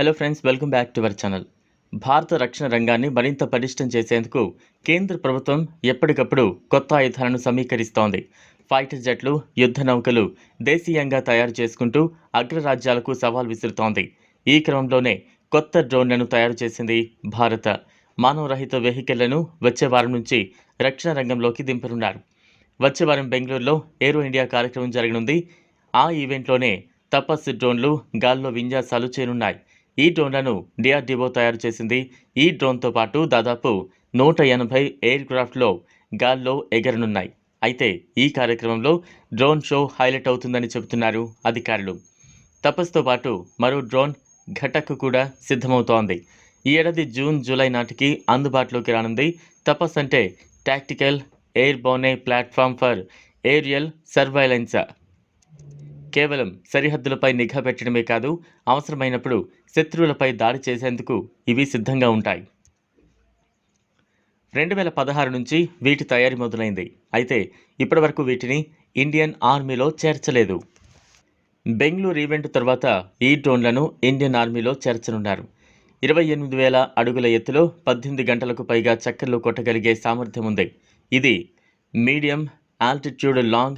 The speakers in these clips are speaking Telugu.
Hello friends welcome back to our channel భారత రక్షణ రంగాన్ని మరింత పటిష్టం చేసేందుకు కేంద్ర ప్రభుత్వం ఎప్పటికప్పుడు కొత్త ఆయుధాలను సమీకరిస్తోంది. ఫైటర్ జెట్లు యుద్ధ నౌకలు దేశీయంగా తయారు చేసుకుంటూ అగ్రరాజ్యాలకు సవాల్ విసురుతోంది. ఈ క్రమంలోనే కొత్త డ్రోన్లను తయారు చేసింది భారత. మానవరహిత వెహికల్లను వచ్చే వారం నుంచి రక్షణ రంగంలోకి దింపనున్నారు. వచ్చే వారం బెంగళూరులో ఏరో ఇండియా కార్యక్రమం జరగనుంది. ఆ ఈవెంట్లోనే తపస్సు డ్రోన్లు గాల్లో విన్యాసాలు చేరున్నాయి. ఈ డ్రోన్లను డిఆర్డీఓ తయారు చేసింది. ఈ డ్రోన్తో పాటు దాదాపు నూట ఎనభై ఎయిర్ క్రాఫ్ట్లో గాల్లో ఎగరనున్నాయి. అయితే ఈ కార్యక్రమంలో డ్రోన్ షో హైలైట్ అవుతుందని చెబుతున్నారు అధికారులు. తపస్తో పాటు మరో డ్రోన్ ఘటక్ కూడా సిద్ధమవుతోంది. ఈ ఏడాది జూన్ జూలై నాటికి అందుబాటులోకి రానుంది. తపస్ అంటే tactical airborne platform for aerial surveillance. కేవలం సరిహద్దులపై నిఘా పెట్టడమే కాదు అవసరమైనప్పుడు శత్రువులపై దాడి చేసేందుకు ఇవి సిద్ధంగా ఉంటాయి. రెండు వేల పదహారు నుంచి వీటి తయారీ మొదలైంది. అయితే ఇప్పటివరకు వీటిని ఇండియన్ ఆర్మీలో చేర్చలేదు. బెంగళూరు ఈవెంట్ తర్వాత ఈ డ్రోన్లను ఇండియన్ ఆర్మీలో చేర్చనున్నారు. ఇరవై ఎనిమిది వేల అడుగుల ఎత్తులో పద్దెనిమిది గంటలకు పైగా చక్కర్లు కొట్టగలిగే సామర్థ్యం ఉంది. ఇది medium altitude long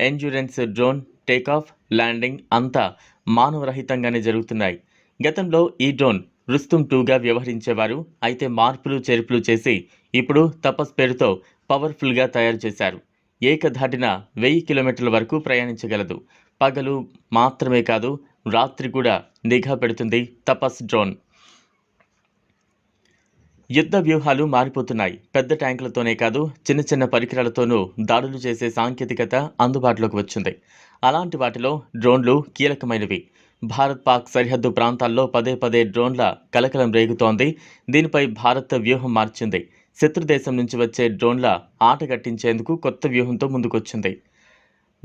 endurance drone takeoff landing అంతా మానవరహితంగానే జరుగుతున్నాయి. గతంలో ఈ డ్రోన్ రుస్తుం టూగా వ్యవహరించేవారు. అయితే మార్పులు చేర్పులు చేసి ఇప్పుడు తపస్ పేరుతో పవర్ఫుల్గా తయారు చేశారు. ఏకధాటిన వెయ్యి కిలోమీటర్ల వరకు ప్రయాణించగలదు. పగలు మాత్రమే కాదు రాత్రి కూడా నిఘా పెడుతుంది తపస్ డ్రోన్. యుద్ధ వ్యూహాలు మారిపోతున్నాయి. పెద్ద ట్యాంకులతోనే కాదు చిన్న చిన్న పరికరాలతోనూ దాడులు చేసే సాంకేతికత అందుబాటులోకి వచ్చింది. అలాంటి వాటిలో డ్రోన్లు కీలకమైనవి. భారత్ పాక్ సరిహద్దు ప్రాంతాల్లో పదే పదే డ్రోన్ల కలకలం రేగుతోంది. దీనిపై భారత్ వ్యూహం మార్చింది. శత్రు దేశం నుంచి వచ్చే డ్రోన్ల ఆట కట్టించేందుకు కొత్త వ్యూహంతో ముందుకొచ్చింది.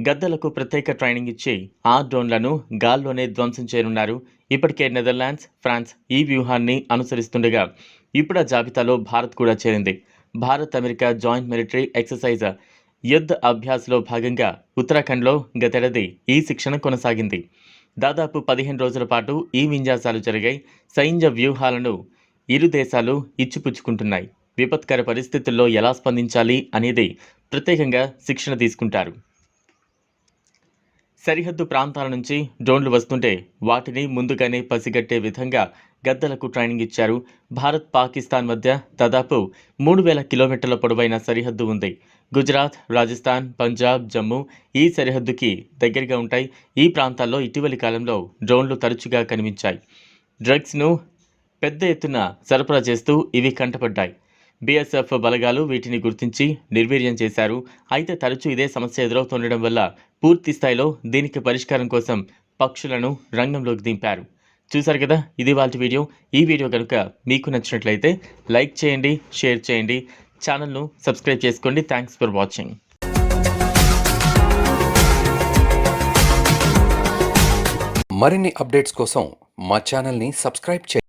గద్దలకు ప్రత్యేక ట్రైనింగ్ ఇచ్చి ఆ డ్రోన్లను గాల్లోనే ధ్వంసం చేయనున్నారు. ఇప్పటికే నెదర్లాండ్స్ ఫ్రాన్స్ ఈ వ్యూహాన్ని అనుసరిస్తుండగా ఇప్పుడు ఆ జాబితాలో భారత్ కూడా చేరింది. Bharat America joint military exercise యుద్ధ అభ్యాస్లో భాగంగా ఉత్తరాఖండ్లో గతేడాది ఈ శిక్షణ కొనసాగింది. దాదాపు పదిహేను రోజుల పాటు ఈ విన్యాసాలు జరిగాయి. సైన్య వ్యూహాలను ఇరు దేశాలు ఇచ్చిపుచ్చుకుంటున్నాయి. విపత్కర పరిస్థితుల్లో ఎలా స్పందించాలి అనేది ప్రత్యేకంగా శిక్షణ తీసుకుంటారు. సరిహద్దు ప్రాంతాల నుంచి డ్రోన్లు వస్తుంటే వాటిని ముందుగానే పసిగట్టే విధంగా గద్దలకు ట్రైనింగ్ ఇచ్చారు. భారత్ పాకిస్తాన్ మధ్య దాదాపు మూడు వేల కిలోమీటర్ల పొడవైన సరిహద్దు ఉంది. గుజరాత్ రాజస్థాన్ పంజాబ్ జమ్మూ ఈ సరిహద్దుకి దగ్గరగా ఉంటాయి. ఈ ప్రాంతాల్లో ఇటీవలి కాలంలో డ్రోన్లు తరచుగా కనిపించాయి. డ్రగ్స్ను పెద్ద ఎత్తున సరఫరా చేస్తూ ఇవి కంటపడ్డాయి. బీఎస్ఎఫ్ బలగాలు వీటిని గుర్తించి నిర్వీర్యం చేశారు. అయితే తరచూ ఇదే సమస్య ఎదురవుతుండడం వల్ల పూర్తి స్థాయిలో దీనికి పరిష్కారం కోసం పక్షులను రంగంలోకి దింపారు. చూశారు కదా ఇది వాళ్ళ వీడియో. ఈ వీడియో కనుక మీకు నచ్చినట్లయితే లైక్ చేయండి షేర్ చేయండి ఛానల్ను సబ్స్క్రైబ్ చేసుకోండి. థ్యాంక్స్ ఫర్ వాచింగ్ మరిన్ని అప్డేట్స్ కోసం మా ఛానల్ని సబ్స్క్రైబ్ చేయండి.